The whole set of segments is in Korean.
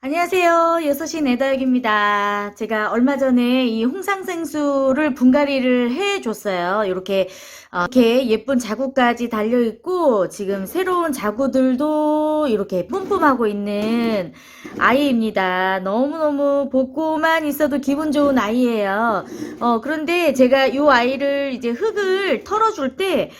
안녕하세요. 여섯시 네다역입니다. 제가 얼마 전에 이 홍상생수를 분갈이를 해줬어요. 이렇게, 어, 이렇게 예쁜 자구까지 달려있고, 지금 새로운 자구들도 이렇게 뿜뿜하고 있는 아이입니다. 너무너무 복고만 있어도 기분 좋은 아이예요. 어, 그런데 제가 이 아이를 이제 흙을 털어줄 때,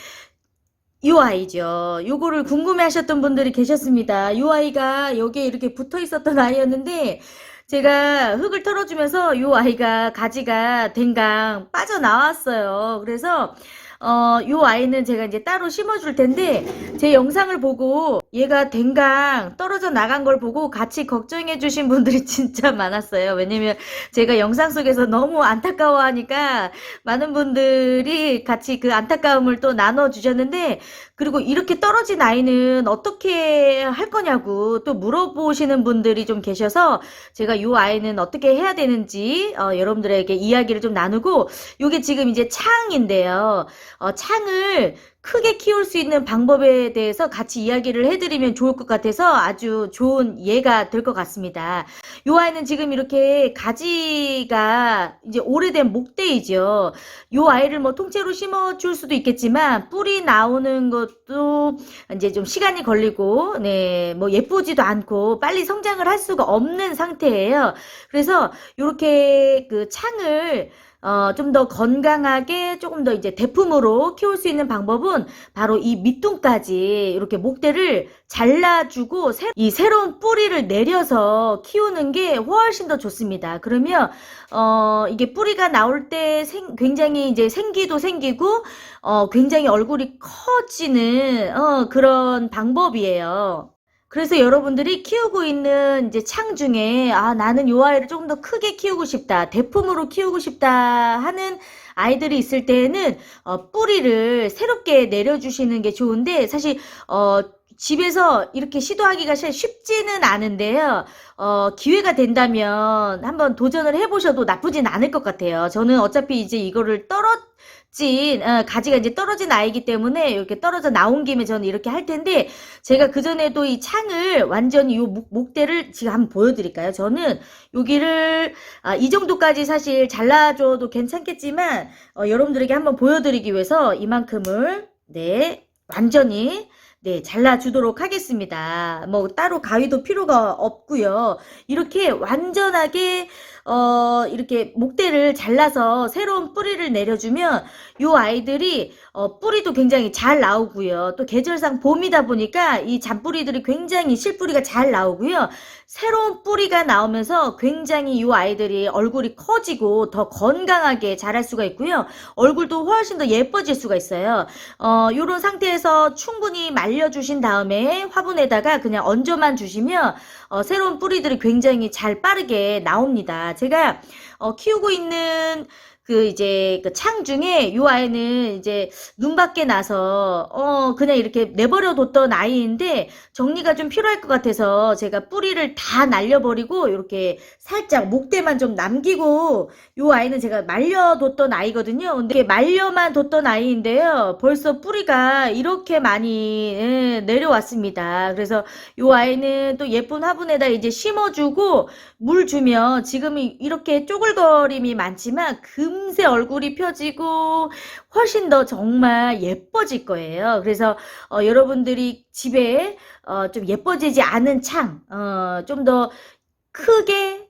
요 아이죠. 요거를 궁금해 하셨던 분들이 계셨습니다. 요 아이가 여기에 이렇게 붙어 있었던 아이였는데, 제가 흙을 털어주면서 요 아이가 가지가 댕강 빠져나왔어요. 그래서, 어, 요 아이는 제가 이제 따로 심어줄 텐데, 제 영상을 보고 얘가 댕강 떨어져 나간 걸 보고 같이 걱정해 주신 분들이 진짜 많았어요. 왜냐면 제가 영상 속에서 너무 안타까워 하니까 많은 분들이 같이 그 안타까움을 또 나눠 주셨는데, 그리고 이렇게 떨어진 아이는 어떻게 할 거냐고 또 물어보시는 분들이 좀 계셔서 제가 이 아이는 어떻게 해야 되는지 어, 여러분들에게 이야기를 좀 나누고 이게 지금 이제 창인데요. 어, 창을 크게 키울 수 있는 방법에 대해서 같이 이야기를 해드리면 좋을 것 같아서 아주 좋은 예가 될 것 같습니다. 이 아이는 지금 이렇게 가지가 이제 오래된 목대이죠. 이 아이를 뭐 통째로 심어줄 수도 있겠지만 뿌리 나오는 것도 이제 좀 시간이 걸리고 네, 뭐 예쁘지도 않고 빨리 성장을 할 수가 없는 상태예요. 그래서 이렇게 그 창을 어, 좀 더 건강하게 조금 더 이제 대품으로 키울 수 있는 방법은 바로 이 밑둥까지 이렇게 목대를 잘라주고 새, 이 새로운 뿌리를 내려서 키우는 게 훨씬 더 좋습니다. 그러면 어, 이게 뿌리가 나올 때 생, 굉장히 이제 생기도 생기고 어, 굉장히 얼굴이 커지는 어, 그런 방법이에요. 그래서 여러분들이 키우고 있는 이제 창 중에 아 나는 요 아이를 조금 더 크게 키우고 싶다 대품으로 키우고 싶다 하는 아이들이 있을 때에는 어, 뿌리를 새롭게 내려주시는 게 좋은데 사실 어, 집에서 이렇게 시도하기가 쉽지는 않은데요. 어, 기회가 된다면 한번 도전을 해보셔도 나쁘진 않을 것 같아요. 저는 어차피 이제 이거를 떨어진, 어, 가지가 이제 떨어진 아이기 때문에 이렇게 떨어져 나온 김에 저는 이렇게 할 텐데, 제가 그 전에도 이 창을 완전히 이 목, 목대를 지금 한번 보여드릴까요? 저는 여기를, 아, 이 정도까지 사실 잘라줘도 괜찮겠지만, 어, 여러분들에게 한번 보여드리기 위해서 이만큼을, 네, 완전히, 네, 잘라주도록 하겠습니다. 뭐, 따로 가위도 필요가 없고요. 이렇게 완전하게, 어, 이렇게 목대를 잘라서 새로운 뿌리를 내려주면, 요 아이들이, 어, 뿌리도 굉장히 잘 나오고요. 또 계절상 봄이다 보니까 이 잔뿌리들이 굉장히 실뿌리가 잘 나오고요. 새로운 뿌리가 나오면서 굉장히 이 아이들이 얼굴이 커지고 더 건강하게 자랄 수가 있고요. 얼굴도 훨씬 더 예뻐질 수가 있어요. 어, 요런 상태에서 충분히 말려주신 다음에 화분에다가 그냥 얹어만 주시면 어, 새로운 뿌리들이 굉장히 잘 빠르게 나옵니다. 제가 어, 키우고 있는 그 이제 그 창 중에 요 아이는 이제 눈 밖에 나서 어 그냥 이렇게 내버려 뒀던 아이인데 정리가 좀 필요할 것 같아서 제가 뿌리를 다 날려버리고 이렇게 살짝 목대만 좀 남기고 요 아이는 제가 말려뒀던 아이거든요. 근데 말려만 뒀던 아이인데요. 벌써 뿌리가 이렇게 많이 예, 내려왔습니다. 그래서 요 아이는 또 예쁜 화분에다 이제 심어주고 물 주면 지금 이렇게 쪼글거림이 많지만 금세 얼굴이 펴지고 훨씬 더 정말 예뻐질 거예요. 그래서 어, 여러분들이 집에 어, 좀 예뻐지지 않은 창, 어, 좀 더 크게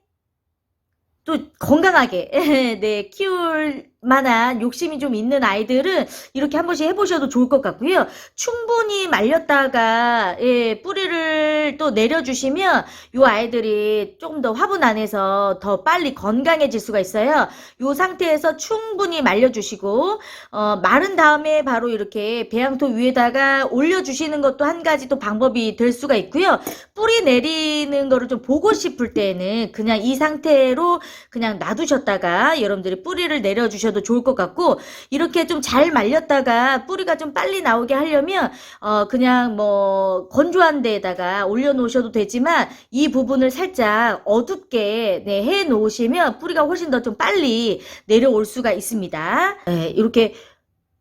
또 건강하게 네 키울 만한 욕심이 좀 있는 아이들은 이렇게 한 번씩 해보셔도 좋을 것 같고요. 충분히 말렸다가 예, 뿌리를 또 내려주시면 이 아이들이 조금 더 화분 안에서 더 빨리 건강해질 수가 있어요. 이 상태에서 충분히 말려주시고 어, 마른 다음에 바로 이렇게 배양토 위에다가 올려주시는 것도 한 가지 또 방법이 될 수가 있고요. 뿌리 내리는 거를 좀 보고 싶을 때는 그냥 이 상태로 그냥 놔두셨다가 여러분들이 뿌리를 내려주셔도 주셔도 좋을 것 같고 이렇게 좀 잘 말렸다가 뿌리가 좀 빨리 나오게 하려면 어 그냥 뭐 건조한 데에다가 올려 놓으셔도 되지만 이 부분을 살짝 어둡게 네, 해 놓으시면 뿌리가 훨씬 더 좀 빨리 내려올 수가 있습니다. 네, 이렇게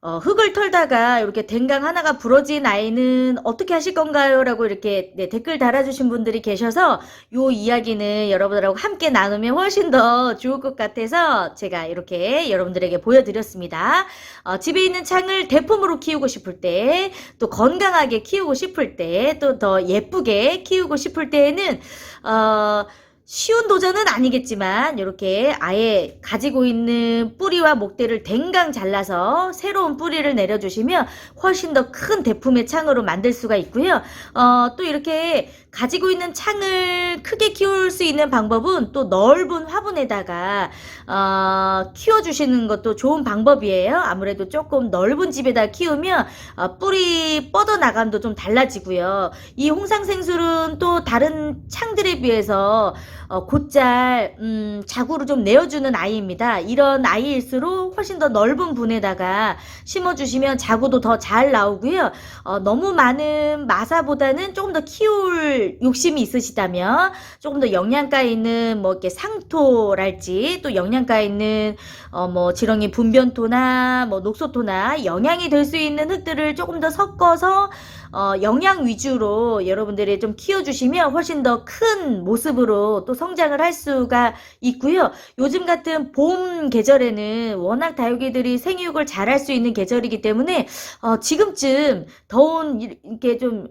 어, 흙을 털다가 이렇게 댕강 하나가 부러진 아이는 어떻게 하실 건가요? 라고 이렇게 네, 댓글 달아주신 분들이 계셔서 요 이야기는 여러분들하고 함께 나누면 훨씬 더 좋을 것 같아서 제가 이렇게 여러분들에게 보여드렸습니다. 어, 집에 있는 창을 대품으로 키우고 싶을 때, 또 건강하게 키우고 싶을 때, 또 더 예쁘게 키우고 싶을 때에는, 어, 쉬운 도전은 아니겠지만 이렇게 아예 가지고 있는 뿌리와 목대를 댕강 잘라서 새로운 뿌리를 내려주시면 훨씬 더 큰 대품의 창으로 만들 수가 있고요. 어, 또 이렇게 가지고 있는 창을 크게 키울 수 있는 방법은 또 넓은 화분에다가 어, 키워주시는 것도 좋은 방법이에요. 아무래도 조금 넓은 집에다 키우면 어, 뿌리 뻗어나감도 좀 달라지고요. 이 홍상생술은 또 다른 창들에 비해서 어, 곧잘 음, 자구를 좀 내어주는 아이입니다. 이런 아이일수록 훨씬 더 넓은 분에다가 심어주시면 자구도 더 잘 나오고요. 어, 너무 많은 마사보다는 조금 더 키울 욕심이 있으시다면 조금 더 영양가 있는 뭐 이렇게 상토랄지 또 영양가 있는 어, 뭐 지렁이 분변토나 뭐 녹소토나 영양이 될 수 있는 흙들을 조금 더 섞어서 어, 영양 위주로 여러분들이 좀 키워주시면 훨씬 더 큰 모습으로 또 성장을 할 수가 있고요. 요즘 같은 봄 계절에는 워낙 다육이들이 생육을 잘할 수 있는 계절이기 때문에 어, 지금쯤 더운 이- 이렇게 좀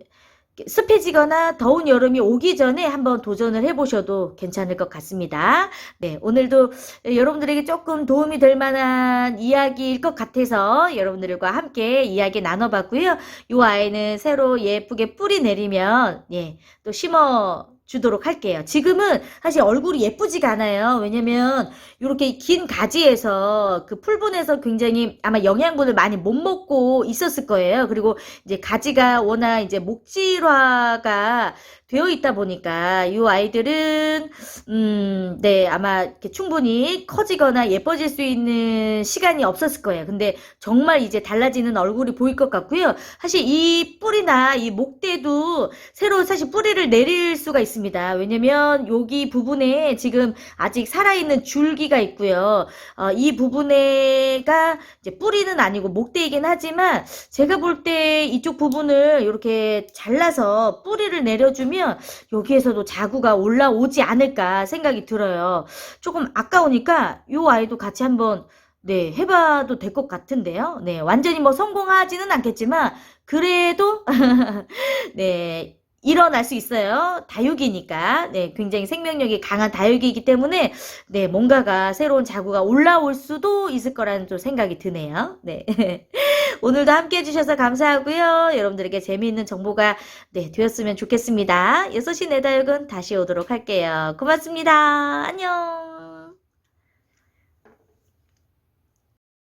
습해지거나 더운 여름이 오기 전에 한번 도전을 해보셔도 괜찮을 것 같습니다. 네, 오늘도 여러분들에게 조금 도움이 될 만한 이야기일 것 같아서 여러분들과 함께 이야기 나눠봤고요. 이 아이는 새로 예쁘게 뿌리 내리면 예, 또 심어 주도록 할게요. 지금은 사실 얼굴이 예쁘지가 않아요. 왜냐면 이렇게 긴 가지에서 그 풀분에서 굉장히 아마 영양분을 많이 못 먹고 있었을 거예요. 그리고 이제 가지가 워낙 이제 목질화가 되어 있다 보니까 이 아이들은 음, 네, 아마 이렇게 충분히 커지거나 예뻐질 수 있는 시간이 없었을 거예요. 근데 정말 이제 달라지는 얼굴이 보일 것 같고요. 사실 이 뿌리나 이 목대도 새로 사실 뿌리를 내릴 수가 있습니다. 왜냐면 여기 부분에 지금 아직 살아있는 줄기가 있고요. 어, 이 부분에가 이제 뿌리는 아니고 목대이긴 하지만 제가 볼 때 이쪽 부분을 이렇게 잘라서 뿌리를 내려주면 여기에서도 자구가 올라오지 않을까 생각이 들어요. 조금 아까우니까 이 아이도 같이 한번 네, 해봐도 될 것 같은데요. 네, 완전히 뭐 성공하지는 않겠지만 그래도 네, 일어날 수 있어요. 다육이니까. 네, 굉장히 생명력이 강한 다육이기 때문에 네, 뭔가가 새로운 자구가 올라올 수도 있을 거라는 좀 생각이 드네요. 네. 오늘도 함께 해주셔서 감사하고요. 여러분들에게 재미있는 정보가 네, 되었으면 좋겠습니다. 6시 내다육은 다시 오도록 할게요. 고맙습니다. 안녕.